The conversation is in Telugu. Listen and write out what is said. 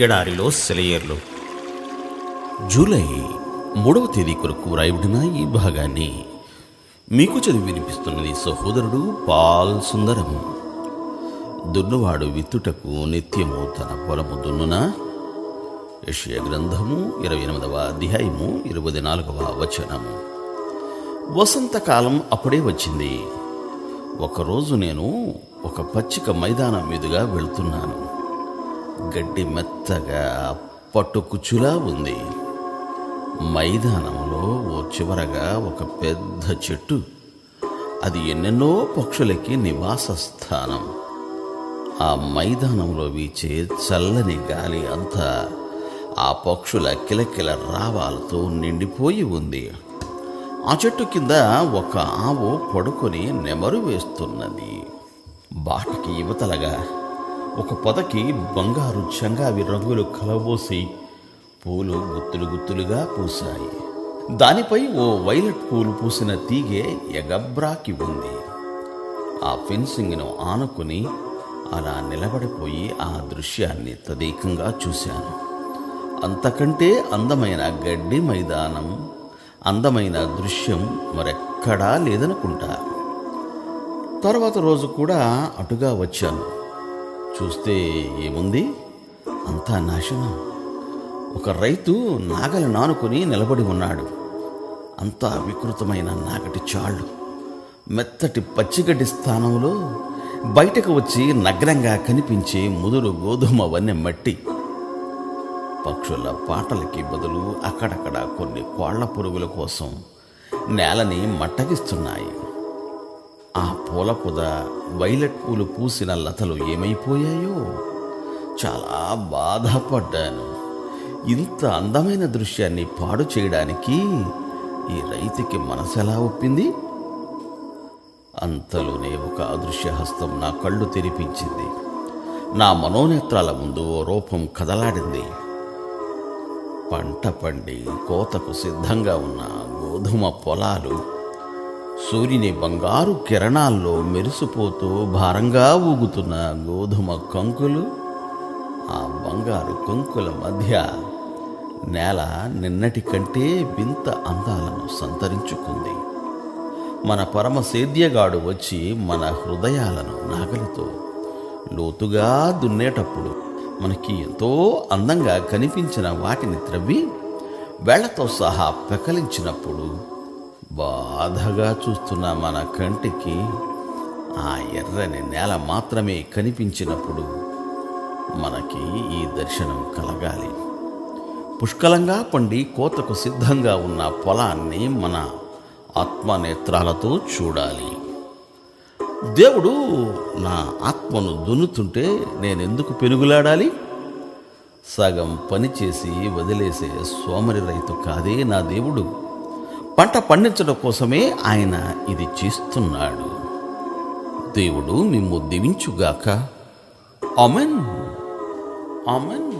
ఎడారిలో సెలయర్లు. జూలై మూడవ తేదీ కొరకు రాయబడిన ఈ భాగాన్ని మీకు చదివి వినిపిస్తున్నది సహోదరుడు పాల్ సుందరం. దున్నవాడు విత్తుటకు నిత్యము తన పొలము దున్నున. యెషయా గ్రంథము ఇరవై ఎనిమిదవ అధ్యాయము ఇరవై నాలుగవ వచనము. వసంతకాలం అప్పుడే వచ్చింది. ఒకరోజు నేను ఒక పచ్చిక మైదానం మీదుగా వెళ్తున్నాను. గడ్డి మెత్తగా పట్టుకుచ్చులా ఉంది. మైదానంలో ఓ చివరగా ఒక పెద్ద చెట్టు. అది ఎన్నెన్నో పక్షులకి నివాస స్థానం ఆ మైదానంలో వీచే చల్లని గాలి అంతా ఆ పక్షుల కిలకిల రావాలతో నిండిపోయి ఉంది. ఆ చెట్టు కింద ఒక ఆవు పడుకొని నెమరు వేస్తున్నది. బాటకి యువతలగా ఒక పొదకి బంగారు చంగావి రంగులు కలబోసి పూలు గుత్తులు గుత్తులుగా పూసాయి దానిపై ఓ వైలెట్ పూలు పూసిన తీగె ఎగబ్రాకి ఉంది. ఆ ఫెన్సింగ్ను ఆనుకుని అలా నిలబడిపోయి ఆ దృశ్యాన్ని తదేకంగా చూశాను. అంతకంటే అందమైన గడ్డి మైదానం అందమైన దృశ్యం మరెక్కడా లేదనుకుంటా. తర్వాత రోజు కూడా అటుగా వచ్చాను. చూస్తే ఏముంది? అంతా నాశనం. ఒక రైతు నాగలి నానుకొని నిలబడి ఉన్నాడు. అంతా వికృతమైన నాగటి చాళ్ళు. మెత్తటి పచ్చిగడ్డి స్థానంలో బయటకు వచ్చి నగ్నంగా కనిపించే ముదురు గోధుమ వన్నె మట్టి. పక్షుల పాటలకి బదులు అక్కడక్కడ కొన్ని కోళ్ళ పురుగుల కోసం నేలని మట్టగిస్తున్నాయి. ఆ పూల పొద వైలెట్ పూలు పూసిన లతలు ఏమైపోయాయో? చాలా బాధపడ్డాను. ఇంత అందమైన దృశ్యాన్ని పాడు చేయడానికి ఈ రైతుకి మనసెలా ఒప్పింది? అంతలోనే ఒక అదృశ్య హస్తం నా కళ్ళు తెరిపించింది. నా మనోనేత్రాల ముందు ఓ రూపం కదలాడింది. పంట పండి కోతకు సిద్ధంగా ఉన్న గోధుమ పొలాలు సూర్యుని బంగారు కిరణాల్లో మెరిసిపోతూ భారంగా ఊగుతున్న గోధుమ కంకులు ఆ బంగారు కంకుల మధ్య నేల నిన్నటి కంటే వింత అందాలను సంతరించుకుంది. మన పరమ సేద్యగాడు వచ్చి మన హృదయాలను నాగలితో లోతుగా దున్నేటప్పుడు మనకి ఎంతో అందంగా కనిపించిన వాటిని త్రవ్వి వేళ్ళతో సహా పెకలించినప్పుడు బాధగా చూస్తున్న మన కంటికి ఆ ఎర్రని నేల మాత్రమే కనిపించినప్పుడు మనకి ఈ దర్శనం కలగాలి. పుష్కలంగా పండి కోతకు సిద్ధంగా ఉన్న పొలాన్ని మన ఆత్మనేత్రాలతో చూడాలి. దేవుడు నా ఆత్మను దున్నుతుంటే నేనెందుకు పెనుగులాడాలి? సగం పని చేసి వదిలేసే సోమరి రైతు కాదే నా దేవుడు. పంట పండించడం కోసమే ఆయన ఇది చేస్తున్నాడు. దేవుడు మిమ్ము దీవించుగాక. ఆమెన్. ఆమెన్.